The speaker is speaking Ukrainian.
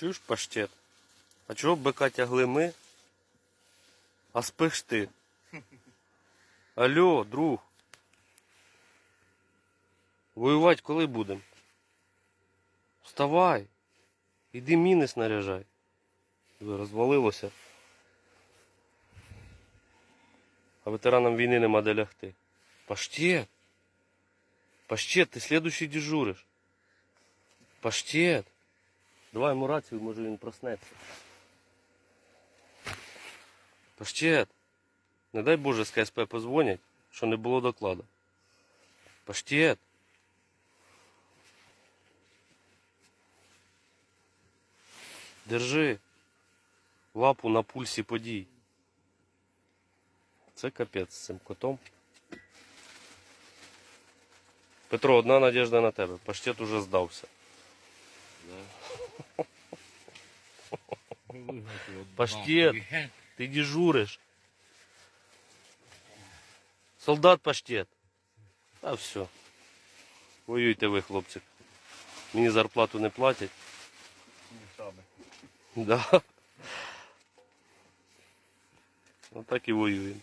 Чуєш паштет? А чого бика тягли ми? А спиш ти? Алло, друг. Воювати коли будемо? Вставай. Іди міни снаряжай. Розвалилося. А ветеранам війни нема де лягти. Паштет. Паштет, ти слідуючий дежуриш. Паштет. Давай йому рацію, може він проснеться. Паштет. Не дай Боже з КСП позвонять, що не було докладу. Паштет. Держи лапу на пульсі подій. Це капець з цим котом. Петро, одна надіжда на тебе. Паштет уже здався. Паштет. Ти дежуриш. Солдат паштет. Та все. Воюйте ви, хлопці. Мені зарплату не платять. Да. Ну так і воюємо.